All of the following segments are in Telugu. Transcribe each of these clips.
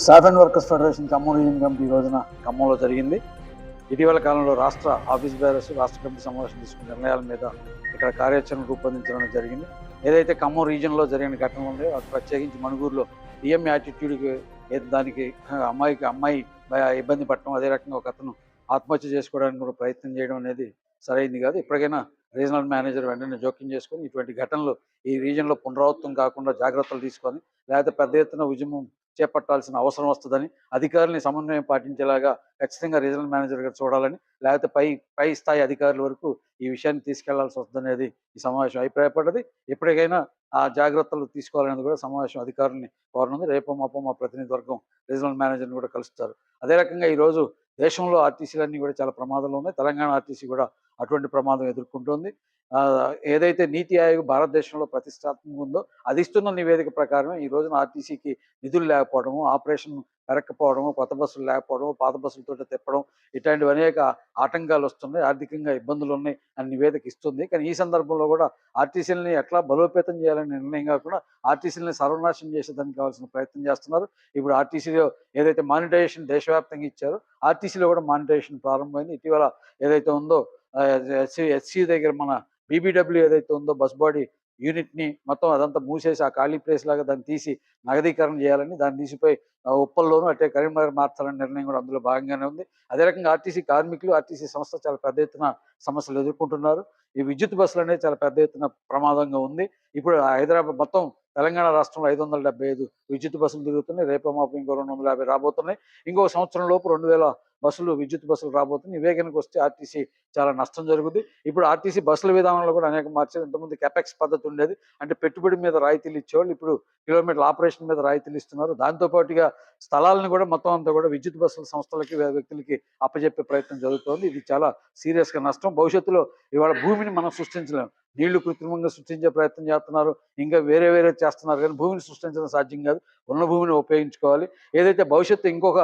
Staff and workers federation Khammam region committee రోజున ఖమ్మంలో జరిగింది. ఇటీవల కాలంలో రాష్ట్ర ఆఫీస్ బేరర్స్ రాష్ట్ర కమిటీ సమావేశం తీసుకున్న నిర్ణయాల మీద ఇక్కడ కార్యాచరణ రూపొందించడం జరిగింది. ఏదైతే ఖమ్మం రీజియన్లో జరిగిన ఘటనలు ఉన్నాయో అది ప్రత్యేకించి మణుగూరులో డిఎం యాటిట్యూడ్కి దానికి అమ్మాయికి అమ్మాయి ఇబ్బంది పడటం అదే రకంగా ఒక అతను ఆత్మహత్య చేసుకోవడానికి కూడా ప్రయత్నం చేయడం అనేది సరైంది కాదు. ఇప్పటికైనా రీజనల్ మేనేజర్ వెంటనే జోక్యం చేసుకొని ఇటువంటి ఘటనలు ఈ రీజన్లో పునరావృతం కాకుండా జాగ్రత్తలు తీసుకొని లేకపోతే పెద్ద ఎత్తున ఉద్యమం చేపట్టాల్సిన అవసరం వస్తుందని అధికారులని సమన్వయం పాటించేలాగా ఖచ్చితంగా రీజనల్ మేనేజర్ గారు చూడాలని లేకపోతే పై పై స్థాయి అధికారుల వరకు ఈ విషయాన్ని తీసుకెళ్ళాల్సి వస్తుందనేది ఈ సమావేశం అభిప్రాయపడ్డది. ఎప్పటికైనా ఆ జాగ్రత్తలు తీసుకోవాలనేది కూడా సమావేశం అధికారులని కోరనుంది. రేపు మాపో మా ప్రతినిధి వర్గం రీజనల్ మేనేజర్ని కూడా కలుస్తారు. అదే రకంగా ఈరోజు దేశంలో ఆర్టీసీలన్నీ కూడా చాలా ప్రమాదంలో ఉన్నాయి. తెలంగాణ ఆర్టీసీ కూడా అటువంటి ప్రమాదం ఎదుర్కొంటోంది. ఏదైతే నీతి ఆయోగ్ భారతదేశంలో ప్రతిష్టాత్మకంగా ఉందో అది ఇస్తున్న నివేదిక ప్రకారమే ఈ రోజున ఆర్టీసీకి నిధులు లేకపోవడము ఆపరేషన్ పెరక్కపోవడము కొత్త బస్సులు లేకపోవడము పాత బస్సులతో తిప్పడం ఇట్లాంటివి అనేక ఆటంకాలు వస్తున్నాయి ఆర్థికంగా ఇబ్బందులు ఉన్నాయి అని నివేదిక ఇస్తుంది. కానీ ఈ సందర్భంలో కూడా ఆర్టీసీలని ఎట్లా బలోపేతం చేయాలనే నిర్ణయం కాకుండా ఆర్టీసీలని సర్వనాశనం చేసేదానికి కావాల్సిన ప్రయత్నం చేస్తున్నారు. ఇప్పుడు ఆర్టీసీలో ఏదైతే మానిటైజేషన్ దేశవ్యాప్తంగా ఇచ్చారో ఆర్టీసీలో కూడా మానిటైజేషన్ ప్రారంభమైంది. ఇటీవల ఏదైతే ఉందో ఎస్సీ ఎస్సీ దగ్గర మన బీబీడబ్ల్యూ ఏదైతే ఉందో బస్ బాడీ యూనిట్ని మొత్తం అదంతా మూసేసి ఆ ఖాళీ ప్లేస్ లాగా దాన్ని తీసి నగదీకరణ చేయాలని దాన్ని తీసిపోయి ఉప్పల్లోనూ అట్టే కరీంనగర్ మార్చాలనే నిర్ణయం కూడా అందులో భాగంగానే ఉంది. అదే రకంగా ఆర్టీసీ కార్మికులు ఆర్టీసీ సంస్థ చాలా పెద్ద ఎత్తున సమస్యలు ఎదుర్కొంటున్నారు. ఈ విద్యుత్ బస్సులు అనేది చాలా పెద్ద ఎత్తున ప్రమాదంగా ఉంది. ఇప్పుడు హైదరాబాద్ మొత్తం తెలంగాణ రాష్ట్రంలో ఐదు వందల డెబ్బై ఐదు విద్యుత్ బస్సులు తిరుగుతున్నాయి. రేపు మాపు ఇంకో రెండు వందల యాభై రాబోతున్నాయి. ఇంకో సంవత్సరం లోపు రెండు వేల బస్సులు విద్యుత్ బస్సులు రాబోతుంది వివేకానికి వస్తే ఆర్టీసీ చాలా నష్టం జరుగుతుంది ఇప్పుడు ఆర్టీసీ బస్సుల విధానంలో కూడా అనేక మార్చారు. ఇంతకుముందు కెపెక్స్ పద్ధతి ఉండేది. అంటే పెట్టుబడి మీద రాయితీలు ఇచ్చేవాళ్ళు. ఇప్పుడు కిలోమీటర్ల ఆపరేషన్ మీద రాయితీలు ఇస్తున్నారు. దాంతో పాటుగా స్థలాలను కూడా మొత్తం అంతా కూడా విద్యుత్ బస్సుల సంస్థలకి వ్యక్తులకి అప్పజెప్పే ప్రయత్నం జరుగుతోంది. ఇది చాలా సీరియస్గా నష్టం. భవిష్యత్తులో ఇవాళ భూమిని మనం సృష్టించలేము నీళ్ళు కృత్రిమంగా సృష్టించే ప్రయత్నం చేస్తున్నారు. ఇంకా వేరే వేరే చేస్తున్నారు. కానీ భూమిని సృష్టించడం సాధ్యం కాదు. ఉన్న భూమిని ఉపయోగించుకోవాలి. ఏదైతే భవిష్యత్తు ఇంకొక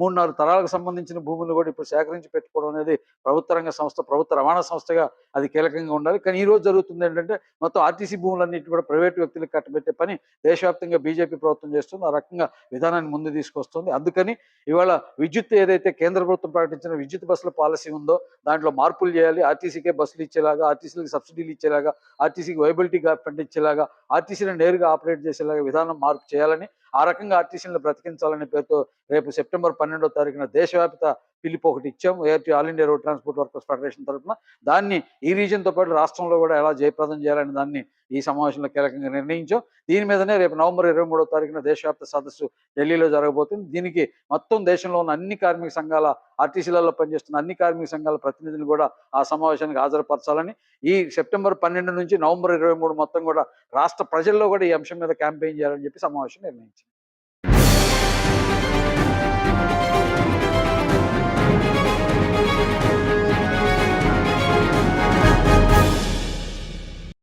మూడు నాలుగు తరాలకు సంబంధించిన భూములు కూడా ఇప్పుడు సేకరించి పెట్టుకోవడం అనేది ప్రభుత్వ రంగ సంస్థ ప్రభుత్వ రవాణా సంస్థగా అది కీలకంగా ఉండాలి. కానీ ఈ రోజు జరుగుతుంది ఏంటంటే మొత్తం ఆర్టీసీ భూములన్నిటి కూడా ప్రైవేటు వ్యక్తులకు కట్టబెట్టే పని దేశవ్యాప్తంగా బీజేపీ ప్రభుత్వం చేస్తుంది. ఆ రకంగా విధానాన్ని ముందు తీసుకొస్తుంది. అందుకని ఇవాళ విద్యుత్ ఏదైతే కేంద్ర ప్రభుత్వం ప్రకటించిన విద్యుత్ బస్సుల పాలసీ ఉందో దాంట్లో మార్పులు చేయాలి. ఆర్టీసీకే బస్సులు ఇచ్చేలాగా ఆర్టీసీలకు సబ్సిడీలు ఇచ్చేలాగా ఆర్టీసీకి వైబిలిటీ పండించేలాగా ఆర్టీసీని నేరుగా ఆపరేట్ చేసేలాగా విధానం మార్పు చేయాలని ఆ రకంగా ఆర్టీసీలను బ్రతికించాలనే పేరుతో రేపు సెప్టెంబర్ పన్నెండో తారీఖున దేశవ్యాప్త పిలుపు ఒకటి ఇచ్చాం. ART all India road transport workers federation తరఫున దాన్ని ఈ రీజన్తో పాటు రాష్ట్రంలో కూడా ఎలా జయప్రదం చేయాలని దాన్ని ఈ సమావేశంలో కీలకంగా నిర్ణయించాం. దీని మీదనే రేపు నవంబర్ ఇరవై మూడో తారీఖున దేశవ్యాప్త సదస్సు ఢిల్లీలో జరగబోతుంది. దీనికి మొత్తం దేశంలో ఉన్న అన్ని కార్మిక సంఘాల ఆర్టీసీలలో పనిచేస్తున్న అన్ని కార్మిక సంఘాల ప్రతినిధులు కూడా ఆ సమావేశానికి హాజరుపరచాలని. ఈ సెప్టెంబర్ పన్నెండు నుంచి నవంబర్ ఇరవై మూడు మొత్తం కూడా రాష్ట్ర ప్రజల్లో కూడా ఈ అంశం మీద క్యాంపెయిన్ చేయాలని చెప్పి సమావేశం నిర్ణయించింది